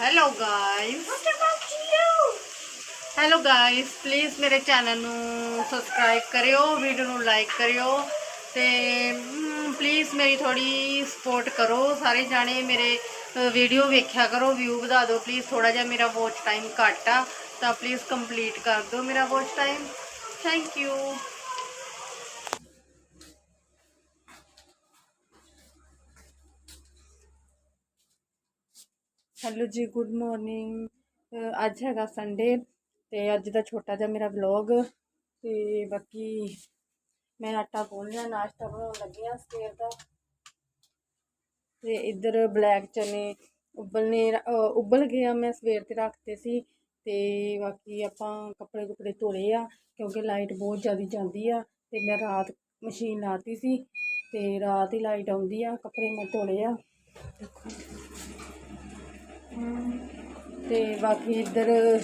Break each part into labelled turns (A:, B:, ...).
A: Hello guys hello guys please ਮੇਰੇ channel ਨੂੰ subscribe ਕਰਿਓ ਵੀਡੀਓ ਨੂੰ ਲਾਈਕ ਕਰਿਓ ਤੇ ਪਲੀਜ਼ ਮੇਰੀ ਥੋੜੀ ਸਪੋਰਟ ਕਰੋ ਸਾਰੇ ਜਾਣੇ ਮੇਰੇ ਵੀਡੀਓ ਵੇਖਿਆ ਕਰੋ ਵਿਊ ਵਧਾ ਦਿਓ ਪਲੀਜ਼ ਥੋੜਾ ਜਿਹਾ ਮੇਰਾ ਵਾਚ ਟਾਈਮ ਘੱਟ ਆ ਤਾਂ ਪਲੀਜ਼ ਕੰਪਲੀਟ ਕਰ ਦਿਓ ਮੇਰਾ watch time thank you hello ਜੀ ਗੁੱਡ ਮਾਰਨਿੰਗ ਅੱਜ ਹੈਗਾ ਸੰਡੇ ਤੇ ਅੱਜ ਦਾ ਛੋਟਾ ਜਿਹਾ ਮੇਰਾ ਵਲੌਗ ਤੇ ਬਾਕੀ ਮੈਂ ਆਟਾ ਗੁੰਨ ਲਿਆ, ਨਾਸ਼ਤਾ ਬਣਾਉਣ ਲੱਗੀ ਆ ਸਵੇਰ ਦਾ। ਤੇ ਇੱਧਰ ਬਲੈਕ ਚਨੇ ਉਬਲਨੇ ਉਬਲ ਗਏ ਆ, ਮੈਂ ਸਵੇਰ ਤੇ ਰੱਖਤੇ ਸੀ ਤੇ ਬਾਕੀ ਆਪਾਂ ਕੱਪੜੇ ਕੁਪੜੇ ਧੋਲੇ ਆ ਕਿਉਂਕਿ ਲਾਈਟ ਬਹੁਤ ਜ਼ਿਆਦਾ ਜਾਂਦੀ ਆ ਤੇ ਮੈਂ ਰਾਤ ਮਸ਼ੀਨ ਲਾਤੀ ਸੀ ਤੇ ਰਾਤ ਹੀ ਲਾਈਟ ਆਉਂਦੀ ਆ, ਕੱਪੜੇ ਮੈਂ ਧੋਲੇ ਆ। ਦੇਖੋ ਤੇ ਬਾਕੀ ਇੱਧਰ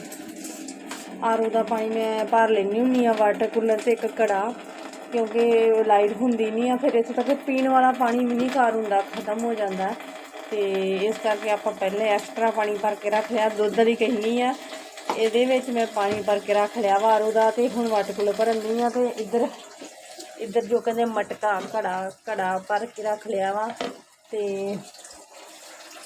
A: ਆਰੋ ਦਾ ਪਾਣੀ ਮੈਂ ਭਰ ਲੈਣੀ ਹੁੰਨੀ ਆ ਵਾਟਰ ਕੂਲਰ ਤੇ ਇੱਕ ਘੜਾ ਕਿਉਂਕਿ ਲਾਈਟ ਹੁੰਦੀ ਨਹੀਂ ਆ, ਫਿਰ ਇੱਥੇ ਤੱਕ ਪੀਣ ਵਾਲਾ ਪਾਣੀ ਵੀ ਨਹੀਂ ਘਰ ਹੁੰਦਾ, ਖਤਮ ਹੋ ਜਾਂਦਾ। ਤੇ ਇਸ ਕਰਕੇ ਆਪਾਂ ਪਹਿਲੇ ਐਕਸਟਰਾ ਪਾਣੀ ਭਰ ਕੇ ਰੱਖ ਲਿਆ, ਦੁੱਧ ਦੀ ਕਹਿਣੀ ਆ। ਇਹਦੇ ਵਿੱਚ ਮੈਂ ਪਾਣੀ ਭਰ ਕੇ ਰੱਖ ਲਿਆ ਵਾ ਆਰੋ ਦਾ, ਤੇ ਹੁਣ ਵਾਟਰ ਕੂਲਰ ਭਰਨ ਦੀ ਆ, ਤੇ ਇੱਧਰ ਇੱਧਰ ਜੋ ਕਹਿੰਦੇ ਮਟਕਾ ਘੜਾ ਘੜਾ ਭਰ ਕੇ ਰੱਖ ਲਿਆ ਵਾ। ਤੇ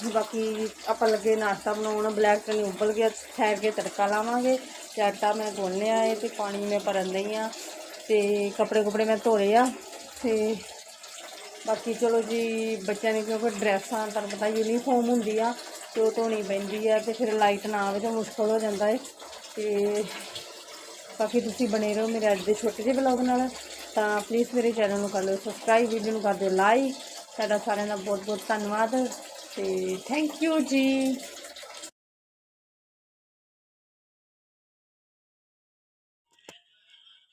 A: ਬਾਕੀ ਆਪਾਂ ਲੱਗੇ ਨਾਸ਼ਤਾ ਬਣਾਉਣ, ਬਲੈਕ ਚਨੇ ਉਬਲ ਗਿਆ ਠਹਿਰ ਕੇ ਤੜਕਾ ਲਾਵਾਂਗੇ। ਤੇ ਆਟਾ ਮੈਂ ਗੁੰਨ ਲਿਆ ਹੈ ਤੇ ਪਾਣੀ ਮੈਂ ਭਰਨ ਲਈ ਆ ਤੇ ਕੱਪੜੇ ਕੁਪੜੇ ਮੈਂ ਧੋਲੇ ਆ ਤੇ ਬਾਕੀ ਚਲੋ ਜੀ, ਬੱਚਿਆਂ ਦੀ ਕਿਉਂਕਿ ਡਰੈਸਾਂ, ਤੁਹਾਨੂੰ ਪਤਾ ਯੂਨੀਫਾਰਮ ਹੁੰਦੀ ਆ, ਤੇ ਉਹ ਧੋਣੀ ਪੈਂਦੀ ਆ ਤੇ ਫਿਰ ਲਾਈਟ ਨਾ ਆਵੇ ਤਾਂ ਮੁਸ਼ਕਲ ਹੋ ਜਾਂਦਾ ਏ। ਤੇ ਬਾਕੀ ਤੁਸੀਂ ਬਣੇ ਰਹੋ ਮੇਰੇ ਅੱਜ ਦੇ ਛੋਟੇ ਜਿਹੇ ਵਲੌਗ ਨਾਲ। ਤਾਂ ਪਲੀਜ਼ ਮੇਰੇ ਚੈਨਲ ਨੂੰ ਕਰ ਲਿਓ ਸਬਸਕ੍ਰਾਈਬ ਵੀਡੀਓ ਨੂੰ ਕਰ ਦਿਓ ਲਾਈਕ ਤੁਹਾਡਾ ਸਾਰਿਆਂ ਦਾ ਬਹੁਤ ਬਹੁਤ ਧੰਨਵਾਦ। ਤੇ ਥੈਂਕ ਯੂ ਜੀ।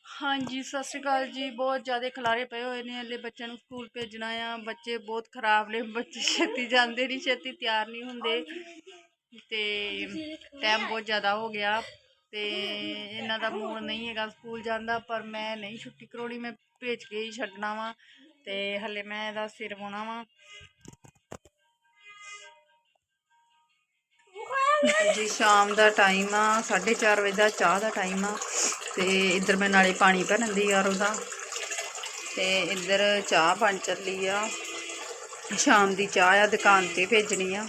A: ਹਾਂਜੀ, ਸਤਿ ਸ਼੍ਰੀ ਅਕਾਲ ਜੀ। ਬਹੁਤ ਜ਼ਿਆਦਾ ਖਲਾਰੇ ਪਏ ਹੋਏ ਨੇ। ਹਲੇ ਬੱਚਿਆਂ ਨੂੰ ਸਕੂਲ ਭੇਜਣਾ ਆ। ਬੱਚੇ ਬਹੁਤ ਖਰਾਬ ਨੇ। ਬੱਚੇ ਛੇਤੀ ਜਾਂਦੇ ਨਹੀਂ ਛੇਤੀ ਤਿਆਰ ਨਹੀਂ ਹੁੰਦੇ। ਤੇ ਟਾਈਮ ਬਹੁਤ ਜ਼ਿਆਦਾ ਹੋ ਗਿਆ। ਤੇ ਇਹਨਾਂ ਦਾ ਮੂਡ ਨਹੀਂ ਹੈਗਾ ਸਕੂਲ ਜਾਂਦਾ ਪਰ ਮੈਂ ਨਹੀਂ ਛੁੱਟੀ ਕਰਾਉਣੀ। ਮੈਂ ਭੇਜ ਕੇ ਹੀ ਛੱਡਣਾ ਵਾਂ। ਤੇ ਹਲੇ ਮੈਂ ਇਹਦਾ ਸਿਰ ਵਾਉਣਾ ਵਾਂ। ਜੀ ਸ਼ਾਮ ਦਾ ਟਾਈਮ ਆ 4:30 ਵਜੇ ਦਾ ਚਾਹ ਦਾ ਟਾਈਮ ਆ, ਤੇ ਇੱਧਰ ਮੈਂ ਨਾਲੇ ਪਾਣੀ ਭਰਨ ਦੀ ਯਾਰ ਉਹਦਾ। ਤੇ ਇੱਧਰ ਚਾਹ ਬਣ ਚੱਲੀ ਆ। ਸ਼ਾਮ ਦੀ ਚਾਹ ਆ, ਦੁਕਾਨ ਤੇ ਭੇਜਣੀ ਆ।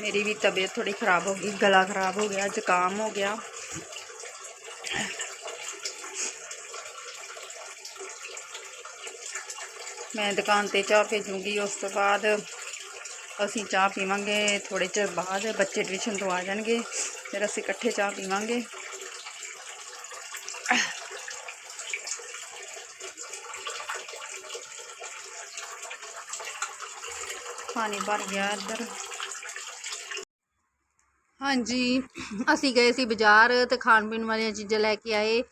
A: ਮੇਰੀ ਵੀ ਤਬੀਅਤ ਥੋੜੀ ਖਰਾਬ ਹੋ ਗਈ, ਗਲਾ ਖਰਾਬ ਹੋ ਗਿਆ, ਜ਼ੁਕਾਮ ਹੋ ਗਿਆ। ਮੈਂ ਦੁਕਾਨ ਤੇ ਚਾਹ ਭੇਜੂੰਗੀ, ਉਸ ਤੋਂ ਬਾਅਦ ਅਸੀਂ ਚਾਹ ਪੀਵਾਂਗੇ ਥੋੜੇ ਚਿਰ ਬਾਅਦ ਬੱਚੇ ਟਿਊਸ਼ਨ ਤੋਂ ਆ ਜਾਣਗੇ ਫਿਰ ਅਸੀਂ ਇਕੱਠੇ ਚਾਹ ਪੀਵਾਂਗੇ ਪਾਣੀ ਭਰ ਗਿਆ ਇੱਧਰ ਹਾਂਜੀ ਅਸੀਂ ਗਏ ਸੀ ਬਾਜ਼ਾਰ ਤੇ ਖਾਣ ਪੀਣ ਵਾਲੀਆਂ ਚੀਜ਼ਾਂ ਲੈ ਕੇ ਆਏ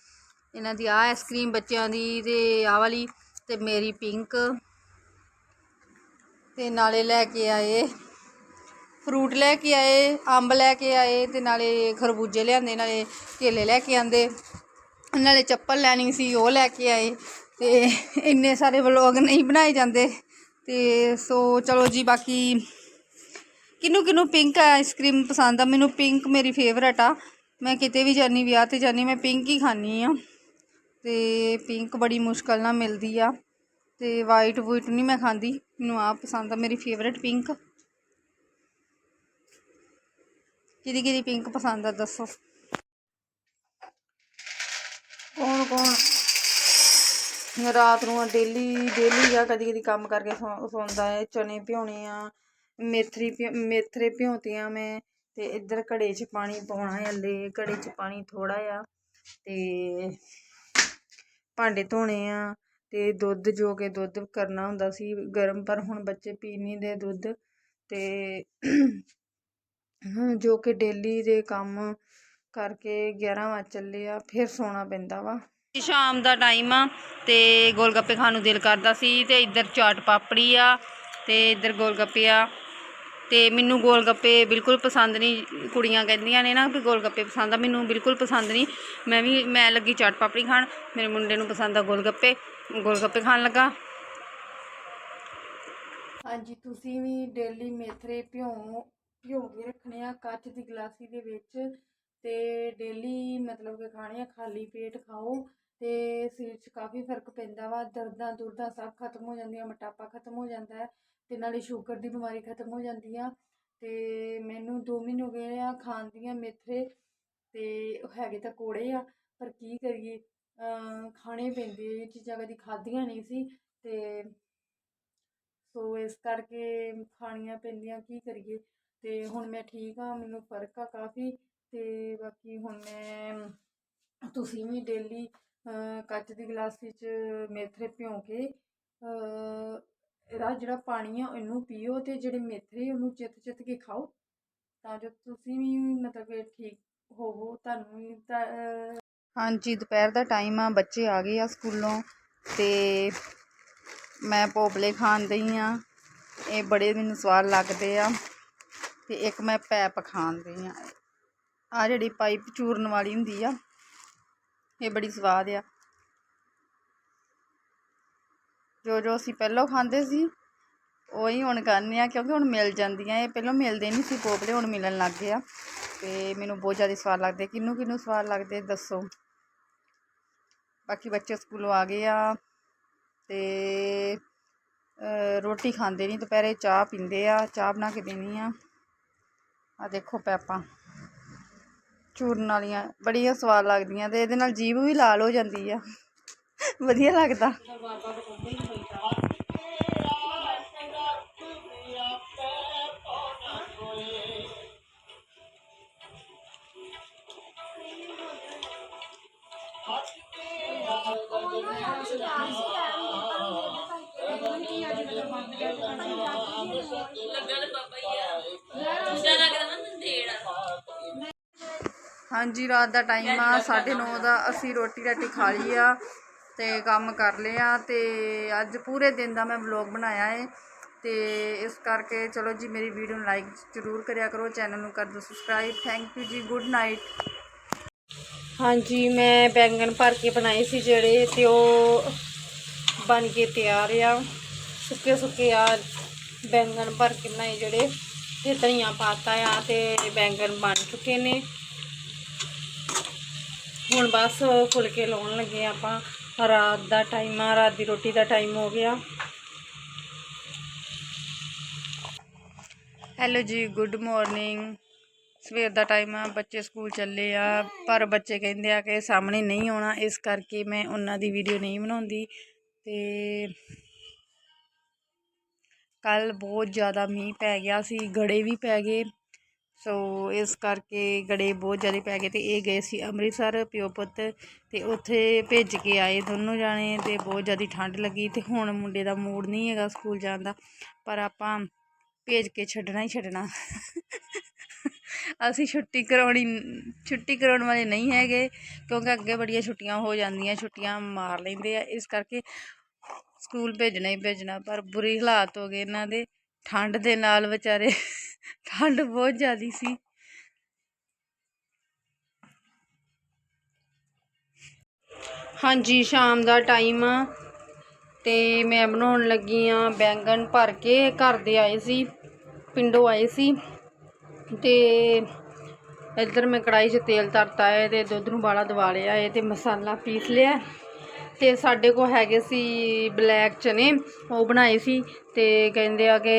A: ਇਹਨਾਂ ਦੀ ਆਹ ਆਈਸਕ੍ਰੀਮ ਬੱਚਿਆਂ ਦੀ ਤੇ ਆਹ ਵਾਲੀ ਤੇ ਮੇਰੀ ਪਿੰਕ ਤੇ ਨਾਲੇ ਲੈ ਕੇ ਆਏ, ਫਰੂਟ ਲੈ ਕੇ ਆਏ, ਅੰਬ ਲੈ ਕੇ ਆਏ ਤੇ ਨਾਲੇ ਖਰਬੂਜੇ ਲਿਆਂਦੇ, ਨਾਲੇ ਕੇਲੇ ਲੈ ਕੇ ਆਂਦੇ, ਨਾਲੇ ਚੱਪਲ ਲੈਣੀ ਸੀ, ਉਹ ਲੈ ਕੇ ਆਏ ਤੇ ਇੰਨੇ ਸਾਰੇ ਵਲੋਗ ਨਹੀਂ ਬਣਾਏ ਜਾਂਦੇ ਤੇ ਸੋ ਚਲੋ ਜੀ ਬਾਕੀ ਕਿਨੂੰ ਕਿਨੂੰ ਪਿੰਕ ਆਈਸਕ੍ਰੀਮ ਪਸੰਦ ਆ, ਮੈਨੂੰ ਪਿੰਕ ਮੇਰੀ ਫੇਵਰਟ ਆ, ਮੈਂ ਕਿਤੇ ਵੀ ਜਾਨੀ ਵਿਆਹ ਤੇ ਜਾਨੀ ਮੈਂ ਪਿੰਕ ਹੀ ਖਾਣੀ ਆ ਤੇ ਪਿੰਕ ਬੜੀ ਮੁਸ਼ਕਲ ਨਾਲ ਮਿਲਦੀ ਆ। ਤੇ ਵਾਈਟ ਵੂਈਟ ਨਹੀਂ ਮੈਂ ਖਾਂਦੀ। ਮੈਨੂੰ ਆ ਪਸੰਦ ਆ, ਮੇਰੀ ਫੇਵਰਟ ਪਿੰਕ ਕਿਹਦੀ ਕਿਹਦੀ ਪਿੰਕ ਪਸੰਦ ਆ ਦੱਸੋ। ਕੌਣ ਕੌਣ? ਰਾਤ ਨੂੰ ਡੇਲੀ ਡੇਲੀ ਆ ਕਦੀ ਕਦੀ ਕੰਮ ਕਰਕੇ ਸੌ- ਸੌਂਦਾ ਹੈ ਚਨੇ ਭਿਉਣੇ ਆ, ਮੇਥਰੀ ਭਿਉ- ਮੇਥਰੇ ਭਿਉਂਤੇ ਆ ਮੈਂ, ਤੇ ਇੱਧਰ ਘੜੇ 'ਚ ਪਾਣੀ ਪਾਉਣਾ ਹੈ ਹਲੇ, ਘੜੇ 'ਚ ਪਾਣੀ ਥੋੜਾ ਆ, ਤੇ ਭਾਂਡੇ ਧੋਣੇ ਆ। ਅਤੇ ਦੁੱਧ ਜੋ ਕਿ ਦੁੱਧ ਕਰਨਾ ਹੁੰਦਾ ਸੀ ਗਰਮ, ਪਰ ਹੁਣ ਬੱਚੇ ਪੀ ਨਹੀਂ ਦੇ ਦੁੱਧ ਅਤੇ ਜੋ ਕਿ ਡੇਲੀ ਦੇ ਕੰਮ ਕਰਕੇ ਗਿਆਰਾਂ ਵੱਜ ਚੱਲੇ ਆ, ਫਿਰ ਸੌਣਾ ਪੈਂਦਾ ਵਾ। ਸ਼ਾਮ ਦਾ ਟਾਈਮ ਆ ਤੇ ਗੋਲਗੱਪੇ ਖਾਣ ਨੂੰ ਦਿਲ ਕਰਦਾ ਸੀ ਤੇ ਇੱਧਰ ਚਾਟ ਪਾਪੜੀ ਆ ਤੇ ਇੱਧਰ ਗੋਲਗੱਪੇ ਆ ਤੇ ਮੈਨੂੰ ਗੋਲਗੱਪੇ ਬਿਲਕੁਲ ਪਸੰਦ ਨਹੀਂ, ਕੁੜੀਆਂ ਕਹਿੰਦੀਆਂ ਨੇ ਨਾ ਵੀ ਗੋਲਗੱਪੇ ਪਸੰਦ ਆ, ਮੈਨੂੰ ਬਿਲਕੁਲ ਪਸੰਦ ਨਹੀਂ। ਮੈਂ ਵੀ, ਮੈਂ ਲੱਗੀ ਚਾਟ ਪਾਪੜੀ ਖਾਣ, ਮੇਰੇ ਮੁੰਡੇ ਨੂੰ ਪਸੰਦ ਆ ਗੋਲਗੱਪੇ। ਗੋਲਗੱਪੇ ਖਾਣ ਲੱਗਾ। ਹਾਂਜੀ, ਤੁਸੀਂ ਵੀ ਡੇਲੀ ਮੇਥਰੇ ਭਿਓ ਭਿਓ ਕੇ ਰੱਖਣੇ ਆ ਕੱਚ ਦੀ ਗਲਾਸੀ ਦੇ ਵਿੱਚ ਤੇ ਡੇਲੀ ਮਤਲਬ ਕਿ ਖਾਣੇ ਆ ਖਾਲੀ ਪੇਟ ਖਾਓ ਤੇ ਸਰੀਰ 'ਚ ਕਾਫੀ ਫ਼ਰਕ ਪੈਂਦਾ ਵਾ, ਦਰਦਾਂ ਦੁਰਦਾਂ ਸਭ ਖਤਮ ਹੋ ਜਾਂਦੀਆਂ, ਮੋਟਾਪਾ ਖਤਮ ਹੋ ਜਾਂਦਾ ਹੈ ਤੇ ਨਾਲੇ ਸ਼ੂਗਰ ਦੀ ਬਿਮਾਰੀ ਖਤਮ ਹੋ ਜਾਂਦੀ ਆ ਤੇ ਮੈਨੂੰ 2 ਮਹੀਨੇ ਹੋ ਗਏ ਆ ਖਾਣ ਦੀਆਂ ਮੇਥਰੇ ਤੇ ਹੈਗੇ ਤਾਂ ਕੋੜੇ ਆ, ਪਰ ਕੀ ਕਰੀਏ? ਖਾਣੇ ਪੈਂਦੇ, ਇਹ ਚੀਜ਼ਾਂ ਕਦੀ ਖਾਧੀਆਂ ਨਹੀਂ ਸੀ ਤੇ ਸੋ ਇਸ ਕਰਕੇ ਖਾਣੀਆਂ ਪੈਂਦੀਆਂ, ਕੀ ਕਰੀਏ? ਤੇ ਹੁਣ ਮੈਂ ਠੀਕ ਆ ਮੈਨੂੰ ਫ਼ਰਕ ਆ ਕਾਫੀ ਤੇ ਬਾਕੀ ਹੁਣ ਮੈਂ, ਤੁਸੀਂ ਵੀ ਡੇਲੀ ਕੱਚ ਦੀ ਗਲਾਸ ਵਿੱਚ ਮੇਥਰੇ ਭਿਉਂ ਕੇ ਇਹਦਾ ਜਿਹੜਾ ਪਾਣੀ ਆ ਇਹਨੂੰ ਪੀਓ ਤੇ ਜਿਹੜੇ ਮੇਥਰੇ ਉਹਨੂੰ ਚਿੱਤ ਚਿੱਤ ਕੇ ਖਾਓ। ਤਾਂ ਜੋ ਤੁਸੀਂ ਵੀ ਮਤਲਬ ਕਿ ਠੀਕ ਹੋਵੋ, ਤੁਹਾਨੂੰ ਵੀ
B: ਹਾਂਜੀ, ਦੁਪਹਿਰ ਦਾ ਟਾਈਮ ਆ, ਬੱਚੇ ਆ ਗਏ ਆ ਸਕੂਲੋਂ ਅਤੇ ਮੈਂ ਪੋਪਲੇ ਖਾਣ ਦਈ ਆ। ਇਹ ਬੜੇ ਮੈਨੂੰ ਸਵਾਦ ਲੱਗਦੇ ਆ ਅਤੇ ਇੱਕ ਮੈਂ ਪੈਪ ਖਾਣ ਦਈ ਆ। ਆ ਜਿਹੜੀ ਪਾਈਪ ਚੂਰਨ ਵਾਲੀ ਹੁੰਦੀ ਆ, ਇਹ ਬੜੀ ਸਵਾਦ ਆ। ਜੋ ਜੋ ਅਸੀਂ ਪਹਿਲਾਂ ਖਾਂਦੇ ਸੀ, ਉਹੀ ਹੁਣ ਖਾਂਦੇ ਆ, ਕਿਉਂਕਿ ਹੁਣ ਮਿਲ ਜਾਂਦੀਆਂ, ਇਹ ਪਹਿਲਾਂ ਮਿਲਦੇ ਨਹੀਂ ਸੀ ਪੋਪਲੇ ਹੁਣ ਮਿਲਣ ਲੱਗ ਗਏ ਆ। ਤੇ ਮੈਨੂੰ ਬਹੁਤ ਜ਼ਿਆਦਾ ਸਵਾਦ ਲੱਗਦੇ। ਕਿਹਨੂੰ ਕਿਹਨੂੰ ਸਵਾਦ ਲੱਗਦੇ ਦੱਸੋ। ਬਾਕੀ ਬੱਚੇ ਸਕੂਲੋਂ ਆ ਗਏ ਆ ਤੇ ਰੋਟੀ ਖਾਂਦੇ ਨਹੀਂ, ਦੁਪਹਿਰੇ ਚਾਹ ਪੀਂਦੇ ਆ, ਚਾਹ ਬਣਾ ਕੇ ਦੇਣੀ ਆ। ਆ ਦੇਖੋ ਪੈਪਾਂ। ਚੂਰਨ ਵਾਲੀਆਂ, ਬੜੀਆਂ ਸਵਾਦ ਲੱਗਦੀਆਂ ਤੇ ਇਹਦੇ ਨਾਲ ਜੀਭ ਵੀ ਲਾਲ ਹੋ ਜਾਂਦੀ ਆ। ਵਧੀਆ ਲੱਗਦਾ। ਹਾਂਜੀ, ਰਾਤ ਦਾ ਟਾਈਮ ਆ 9:30 ਦਾ ਅਸੀਂ ਰੋਟੀ ਰਾਟੀ ਖਾ ਲਈ ਆ ਤੇ ਕੰਮ ਕਰ ਲਿਆ ਤੇ ਅੱਜ ਪੂਰੇ ਦਿਨ ਦਾ ਮੈਂ ਵਲੌਗ ਬਣਾਇਆ ਏ ਤੇ ਇਸ ਕਰਕੇ ਚਲੋ ਜੀ ਮੇਰੀ ਵੀਡੀਓ ਨੂੰ ਲਾਈਕ ਜ਼ਰੂਰ ਕਰਿਆ ਕਰੋ ਚੈਨਲ ਨੂੰ ਕਰ ਦਿਓ ਸਬਸਕ੍ਰਾਈਬ ਥੈਂਕ ਯੂ ਜੀ ਗੁੱਡ ਨਾਈਟ
A: ਹਾਂਜੀ, ਮੈਂ ਬੈਂਗਣ ਭਰ ਕੇ ਬਣਾਏ ਸੀ ਜਿਹੜੇ ਤੇ ਉਹ ਬਣ ਕੇ ਤਿਆਰ ਆ ਸੁੱਕੇ ਸੁੱਕੇ ਆ। ਬੈਂਗਣ ਭਰ ਕੇ ਬਣਾਏ ਜਿਹੜੇ ਤੇ ਧਨੀਆ ਪਾਤਾ ਆ ਤੇ ਬੈਂਗਣ ਬਣ ਚੁੱਕੇ ਨੇ। ਹੁਣ ਬਸ ਫੁਲਕੇ ਲਾਉਣ ਲੱਗੇ ਆ ਆਪਾਂ। ਰਾਤ ਦਾ ਟਾਈਮ ਆ, ਰਾਤ ਦੀ ਰੋਟੀ ਦਾ ਟਾਈਮ ਹੋ ਗਿਆ।
B: ਹੈਲੋ ਜੀ ਗੁੱਡ ਮਾਰਨਿੰਗ ਸਵੇਰ ਦਾ ਟਾਈਮ ਆ, ਬੱਚੇ ਸਕੂਲ ਚੱਲੇ ਆ, ਪਰ ਬੱਚੇ ਕਹਿੰਦੇ ਆ ਕਿ ਸਾਹਮਣੇ ਨਹੀਂ ਆਉਣਾ, ਇਸ ਕਰਕੇ ਮੈਂ ਉਹਨਾਂ ਦੀ ਵੀਡੀਓ ਨਹੀਂ ਬਣਾਉਂਦੀ। ਤੇ ਕੱਲ੍ਹ ਬਹੁਤ ਜ਼ਿਆਦਾ ਮੀਂਹ ਪੈ ਗਿਆ ਸੀ, ਗੜੇ ਵੀ ਪੈ ਗਏ। ਸੋ ਇਸ ਕਰਕੇ ਗੜੇ ਬਹੁਤ ਜ਼ਿਆਦਾ ਪੈ ਗਏ ਅਤੇ ਇਹ ਗਏ ਸੀ ਅੰਮ੍ਰਿਤਸਰ ਪਿਓ ਪੁੱਤ ਅਤੇ ਉੱਥੇ ਭੇਜ ਕੇ ਆਏ ਦੋਨੋਂ ਜਾਣੇ ਅਤੇ ਬਹੁਤ ਜ਼ਿਆਦਾ ਠੰਡ ਲੱਗੀ ਅਤੇ ਹੁਣ ਮੁੰਡੇ ਦਾ ਮੂਡ ਨਹੀਂ ਹੈਗਾ ਸਕੂਲ ਜਾਣ ਦਾ, ਪਰ ਆਪਾਂ ਭੇਜ ਕੇ ਛੱਡਣਾ ਹੀ ਛੱਡਣਾ। ਅਸੀਂ ਛੁੱਟੀ ਕਰਾਉਣੀ, ਛੁੱਟੀ ਕਰਾਉਣ ਵਾਲੇ ਨਹੀਂ ਹੈਗੇ ਕਿਉਂਕਿ ਅੱਗੇ ਬੜੀਆਂ ਛੁੱਟੀਆਂ ਹੋ ਜਾਂਦੀਆਂ, ਛੁੱਟੀਆਂ ਮਾਰ ਲੈਂਦੇ ਆ, ਇਸ ਕਰਕੇ ਸਕੂਲ ਭੇਜਣਾ ਹੀ ਭੇਜਣਾ, ਪਰ ਬੁਰੀ ਹਾਲਾਤ ਹੋ ਗਏ ਇਹਨਾਂ ਦੇ। ਠੰਡ ਦੇ ਨਾਲ ਵਿਚਾਰੇ, ਠੰਡ ਬਹੁਤ ਜ਼ਿਆਦੀ ਸੀ।
A: ਹਾਂਜੀ, ਸ਼ਾਮ ਦਾ ਟਾਈਮ ਆ ਤੇ ਮੈਂ ਬਣਾਉਣ ਲੱਗੀ ਆ ਬੈਂਗਣ ਭਰ ਕੇ, ਘਰ ਦੇ ਆਏ ਸੀ, ਪਿੰਡੋਂ ਆਏ ਸੀ। ਤੇ ਇੱਧਰ ਮੈਂ ਕੜਾਈ 'ਚ ਤੇਲ ਧਰਤਾ ਹੈ ਤੇ ਦੁੱਧ ਨੂੰ ਬਾਲਾ ਦਵਾ ਲਿਆ ਹੈ ਤੇ ਮਸਾਲਾ ਪੀਸ ਲਿਆ। ਤੇ ਸਾਡੇ ਕੋਲ ਹੈਗੇ ਸੀ ਬਲੈਕ ਚਨੇ, ਉਹ ਬਣਾਏ ਸੀ ਤੇ ਕਹਿੰਦੇ ਆ ਕਿ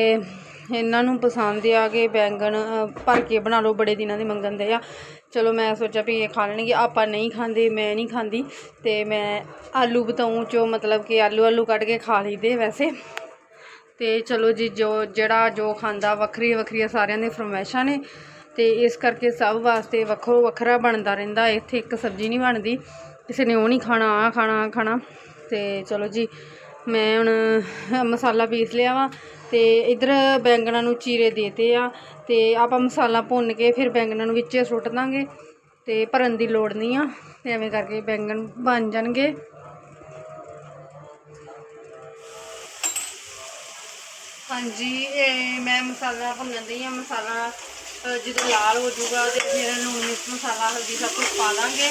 A: ਇਹਨਾਂ ਨੂੰ ਪਸੰਦ ਆ ਕਿ ਬੈਂਗਣ ਭਰ ਕੇ ਬਣਾ ਲਓ, ਬੜੇ ਦਿਨਾਂ ਦੇ ਮੰਗਣ ਦੇ ਆ। ਚਲੋ ਮੈਂ ਸੋਚਿਆ ਵੀ ਇਹ ਖਾ ਲੈਣਗੇ, ਆਪਾਂ ਨਹੀਂ ਖਾਂਦੇ, ਮੈਂ ਨਹੀਂ ਖਾਂਦੀ ਤੇ ਮੈਂ ਆਲੂ ਬਤਾਉ ਚੋਂ ਮਤਲਬ ਕਿ ਆਲੂ ਆਲੂ ਕੱਢ ਕੇ ਖਾ ਲਈਦੇ ਵੈਸੇ। ਤੇ ਚਲੋ ਜੀ, ਜੋ ਜਿਹੜਾ ਜੋ ਖਾਂਦਾ ਵੱਖਰੀ ਵੱਖਰੀਆਂ ਸਾਰਿਆਂ ਦੇ ਫਰਮੈਸ਼ਾਂ ਨੇ ਤੇ ਇਸ ਕਰਕੇ ਸਭ ਵਾਸਤੇ ਵੱਖੋ ਵੱਖਰਾ ਬਣਦਾ ਰਹਿੰਦਾ, ਇੱਥੇ ਇੱਕ ਸਬਜ਼ੀ ਨਹੀਂ ਬਣਦੀ। ਕਿਸੇ ਨੇ ਉਹ ਨਹੀਂ ਖਾਣਾ ਆ ਖਾਣਾ, ਆਹ ਖਾਣਾ। ਤੇ ਚਲੋ ਜੀ, ਮੈਂ ਹੁਣ ਮਸਾਲਾ ਪੀਸ ਲਿਆ ਵਾ ਤੇ ਇਧਰ ਬੈਂਗਣਾਂ ਨੂੰ ਚੀਰੇ ਦੇਤੇ ਆ ਤੇ ਆਪਾਂ ਮਸਾਲਾ ਭੁੰਨ ਕੇ ਫਿਰ ਬੈਂਗਣਾਂ ਨੂੰ ਵਿੱਚੇ ਸੁੱਟ ਦਾਂਗੇ। ਤੇ ਭਰਨ ਦੀ ਲੋੜ ਨਹੀਂ ਆ, ਤੇ ਐਵੇਂ ਕਰਕੇ ਬੈਂਗਣ ਬਣ ਜਾਣਗੇ। ਹਾਂਜੀ, ਇਹ ਮੈਂ ਮਸਾਲਾ ਭੁੰਨਣ ਦੀ ਆ, ਮਸਾਲਾ ਜਦੋਂ ਲਾਲ ਹੋ ਜਾਊਗਾ ਤੇ ਫਿਰ ਲੂਣ ਮਿਰਚ ਮਸਾਲਾ ਹਲਦੀ ਸਭ ਕੁਝ ਪਾ ਦਾਂਗੇ।